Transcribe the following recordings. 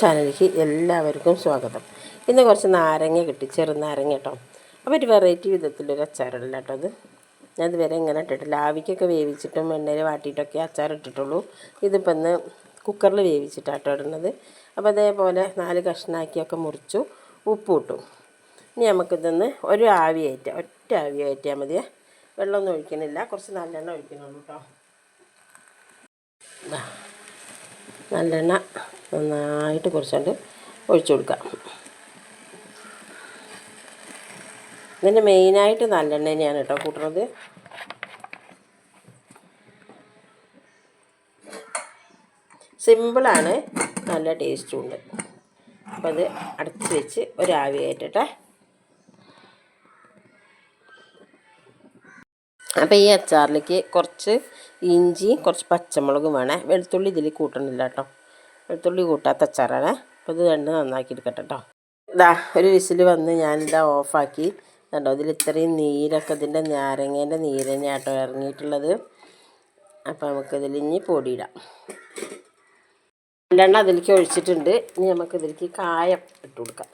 ചാനലിലേക്ക് എല്ലാവർക്കും സ്വാഗതം. ഇന്ന് കുറച്ച് നാരങ്ങ കിട്ടി ചെറുനാരങ്ങ കേട്ടോ അപ്പോൾ ഒരു വെറൈറ്റി വിധത്തിലൊരു അച്ചാറുണ്ട് കേട്ടോ അത്. ഞാൻ ഇതുവരെ ഇങ്ങനെ ഇട്ടിട്ടില്ല. ആവിക്കൊക്കെ വേവിച്ചിട്ടും എണ്ണയിൽ വാട്ടിയിട്ടൊക്കെ അച്ചാർ ഇട്ടിട്ടുള്ളൂ. ഇതിപ്പോൾ ഇന്ന് കുക്കറിൽ വേവിച്ചിട്ടാട്ടോ ഇടുന്നത്. അപ്പോൾ അതേപോലെ നാല് കഷ്ണാക്കിയൊക്കെ മുറിച്ചു ഉപ്പ് ഇട്ടു. ഇനി നമുക്കിതൊന്ന് ഒരു ആവി കയറ്റാം ഒറ്റ ആവി കയറ്റിയാൽ മതിയേ. വെള്ളമൊന്നും ഒഴിക്കണില്ല. കുറച്ച് നല്ലെണ്ണ ഒഴിക്കണുള്ളൂ കേട്ടോ. നല്ലെണ്ണ നന്നായിട്ട് കുറച്ചുകൊണ്ട് ഒഴിച്ചു കൊടുക്കാം ഇതിന്റെ മെയിനായിട്ട് നല്ലെണ്ണ തന്നെയാണ് കേട്ടോ കൂട്ടുന്നത് സിമ്പിളാണ് നല്ല ടേസ്റ്റും ഉണ്ട്. അപ്പം അത് അടച്ച് വെച്ച് ഒരാവി കയറ്റട്ടെ. അപ്പോൾ ഈ അച്ചാറിലേക്ക് കുറച്ച് ഇഞ്ചി കുറച്ച് പച്ചമുളകും വേണേ. വെളുത്തുള്ളി ഇതിൽ കൂട്ടണില്ല കേട്ടോ. വെളുത്തുള്ളി കൂട്ടാത്ത അച്ചാറാണ്. അപ്പോൾ ഇത് രണ്ട് നന്നാക്കി എടുക്കട്ടെ കേട്ടോ ഇതാ ഒരു വിസിൽ വന്ന് ഞാനിതാ ഓഫാക്കി. കണ്ടോ ഇതിൽ ഇത്രയും നീരൊക്കെ ഇതിന്റെ നാരങ്ങേന്റെ നീര് തന്നെയാണ് കേട്ടോ ഇറങ്ങിയിട്ടുള്ളത്. അപ്പോൾ നമുക്കിതിൽ ഇനി പൊടിയിടാം. രണ്ടെണ്ണം അതിലേക്ക് ഒഴിച്ചിട്ടുണ്ട്. ഇനി നമുക്കിതിലേക്ക് കായം ഇട്ട് കൊടുക്കാം.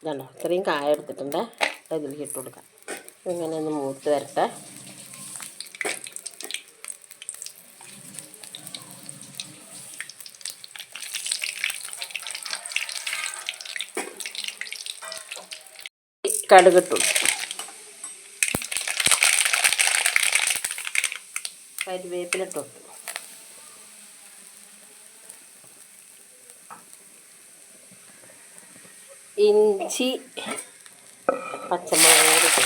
ഇതാണോ ഇത്രയും കായം എടുത്തിട്ടുണ്ട്. അതിലേക്ക് ഇട്ട് കൊടുക്കാം. ഇങ്ങനെ ഒന്ന് മൂത്ത് വരട്ടെ. കടുകിട്ടു കരിവേപ്പിലിട്ടു ഇഞ്ചി പച്ചമുളക് ഇട്ടു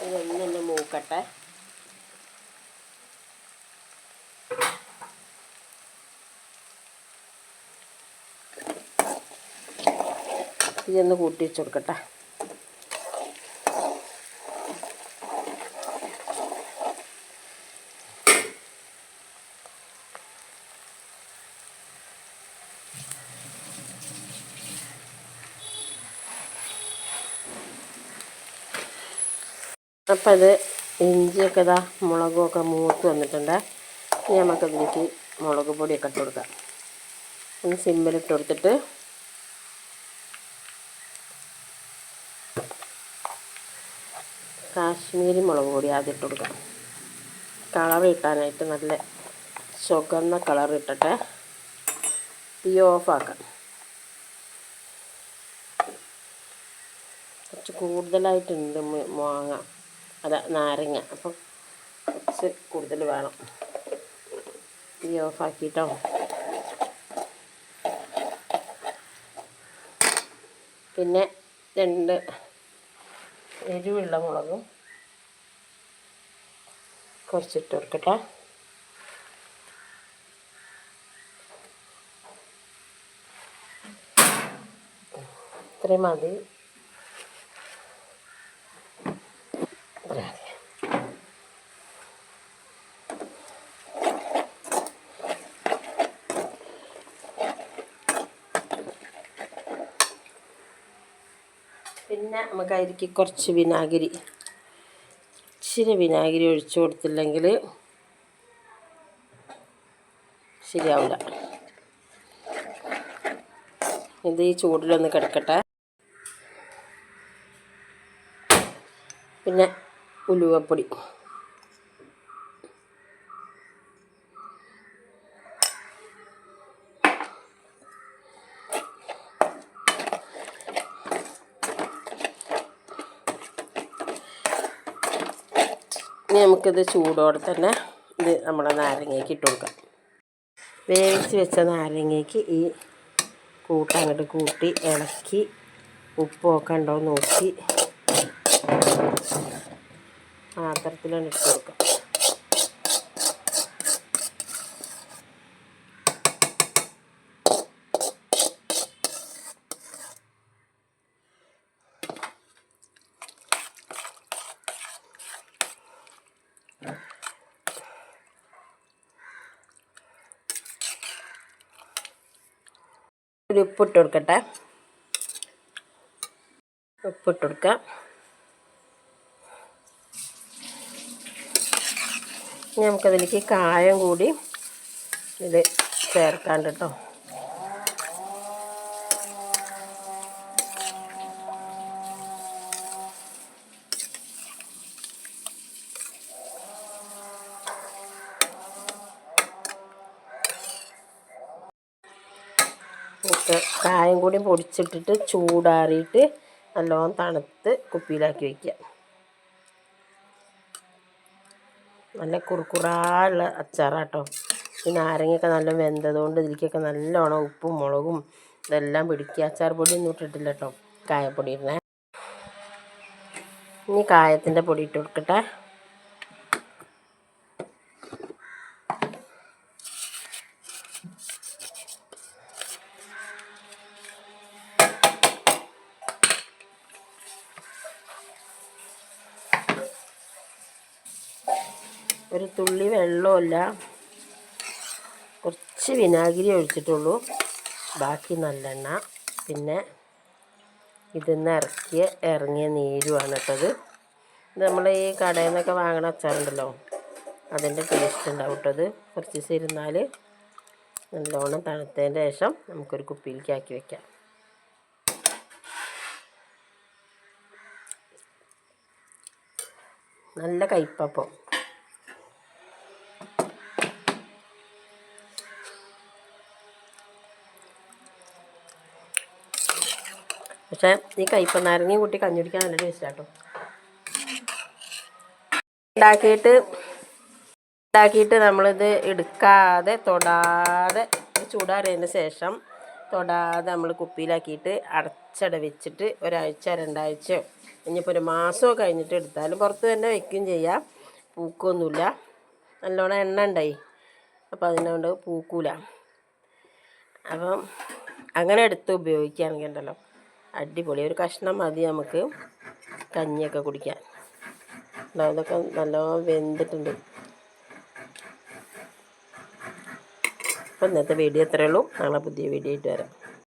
ഇതൊന്നും തന്നെ മൂക്കട്ടെ ഇതൊന്ന് കൂട്ടി വെച്ച് കൊടുക്കട്ടെ. അപ്പം അത് ഇഞ്ചിയൊക്കെ ഇതാ മുളകും ഒക്കെ മൂത്ത് വന്നിട്ടുണ്ട്. ഇനി നമുക്കതിലേക്ക് മുളക് പൊടിയൊക്കെ ഇട്ട് കൊടുക്കാം. ഒന്ന് സിമ്മിലിട്ട് കൊടുത്തിട്ട് കാശ്മീരി മുളക് പൊടി ആദ്യം ഇട്ട് കൊടുക്കാം. കളർ കിട്ടാനായിട്ട് നല്ല ചുവന്ന കളർ ഇട്ടിട്ട് തീ ഓഫാക്കാം. കുറച്ച് കൂടുതലായിട്ടുണ്ട് മാങ്ങ അല്ല നാരങ്ങ. അപ്പം കുറച്ച് കൂടുതൽ വേണം. തീ ഓഫാക്കിയിട്ടോ പിന്നെ രണ്ട് എരിവുള്ള മുളകും കുറച്ചിട്ട് കൊടുക്കട്ടെ. ഇത്രയും മതി. പിന്നെ നമുക്ക് അതിലേക്ക് കുറച്ച് വിനാഗിരി. ഇച്ചിരി വിനാഗിരി ഒഴിച്ചു കൊടുത്തില്ലെങ്കിൽ ശരിയാവില്ല. ഇത് ഈ ചൂടിലൊന്ന് കിടക്കട്ടെ. പിന്നെ ഉലുവപ്പൊടി. ഇനി നമുക്കിത് ചൂടോടെ തന്നെ ഇത് നമ്മുടെ നാരങ്ങയ്ക്ക് ഇട്ട് കൊടുക്കാം. വേവിച്ച് വെച്ച നാരങ്ങയ്ക്ക് ഈ കൂട്ട് അങ്ങോട്ട് കൂട്ടി ഇളക്കി ഉപ്പൊക്കെ ഉണ്ടോ നോക്കി. പാത്രത്തിലാണ് ഇട്ട് കൊടുക്കാം ഒരു ഉപ്പിട്ട് കൊടുക്കട്ടെ ഉപ്പിട്ട് കൊടുക്കാം ഇനി നമുക്കതിലേക്ക് കായം കൂടി ഇത് ചേർക്കാണ്ട് കേട്ടോ. കായം കൂടി പൊടിച്ചിട്ടിട്ട് ചൂടാറിയിട്ട് നല്ലോണം തണുത്ത് കുപ്പിയിലാക്കി വയ്ക്കുക. നല്ല കുറുക്കുറാള്ള അച്ചാറാട്ടോ. ഈ നാരങ്ങയൊക്കെ നല്ല വെന്തതുകൊണ്ട് ഇതിലേക്കൊക്കെ നല്ലോണം ഉപ്പും മുളകും ഇതെല്ലാം പിടിക്കുക. അച്ചാർ പൊടി ഒന്നും ഇട്ടിട്ടില്ല കേട്ടോ കായപ്പൊടി ഇടണേ ഇനി കായത്തിന്റെ പൊടി ഇട്ട് കൊടുക്കട്ടെ. ഒരു തുള്ളി വെള്ളമില്ല കുറച്ച് വിനാഗിരി ഒഴിച്ചിട്ടുള്ളൂ. ബാക്കി നല്ലെണ്ണ. പിന്നെ ഇതിന്ന് ഇറക്കിയ ഇറങ്ങിയ നീരുമാണ് കേട്ടത് ഇത്. നമ്മൾ ഈ കടയിൽ നിന്നൊക്കെ വാങ്ങണ അച്ചാറുണ്ടല്ലോ. അതിന്റെ ടേസ്റ്റ് ഉണ്ടാവും കേട്ടത് കുറച്ച് ദിവസം ഇരുന്നാൽ നല്ലോണം തണുത്തതിന്റെ ശേഷം നമുക്കൊരു കുപ്പിയിലേക്ക് ആക്കി വെക്കാം. നല്ല കയ്പപ്പം പക്ഷേ ഈ കയ്പ നാരങ്ങയും കൂട്ടി കഞ്ഞി കുടിക്കാൻ നല്ല ടേസ്റ്റ് കേട്ടോ ഉണ്ടാക്കിയിട്ട് ഉണ്ടാക്കിയിട്ട് നമ്മളിത് എടുക്കാതെ തൊടാതെ ചൂടാറിയതിന് ശേഷം തൊടാതെ നമ്മൾ കുപ്പിയിലാക്കിയിട്ട് അടച്ചട വെച്ചിട്ട് ഒരാഴ്ച രണ്ടാഴ്ചയോ ഇനിയിപ്പോൾ ഒരു മാസമോ കഴിഞ്ഞിട്ട് എടുത്താലും പുറത്ത് തന്നെ വയ്ക്കുകയും ചെയ്യാം. പൂക്കൊന്നുമില്ല. നല്ലോണം എണ്ണ ഉണ്ടായി. അപ്പോൾ അതിനോണ്ട് പൂക്കൂല. അപ്പം അങ്ങനെ എടുത്ത് ഉപയോഗിക്കുകയാണെങ്കിൽ ഉണ്ടല്ലോ അടിപൊളി. ഒരു കഷ്ണം മതി നമുക്ക്. കഞ്ഞിയൊക്കെ കുടിക്കാൻ. അതൊക്കെ നല്ല നല്ലോണം വെന്തിട്ടുണ്ട്. അപ്പോൾ ഇന്നത്തെ വീഡിയോ ഇത്രയേ നാളെ പുതിയ വീഡിയോ ആയിട്ട് വരാം.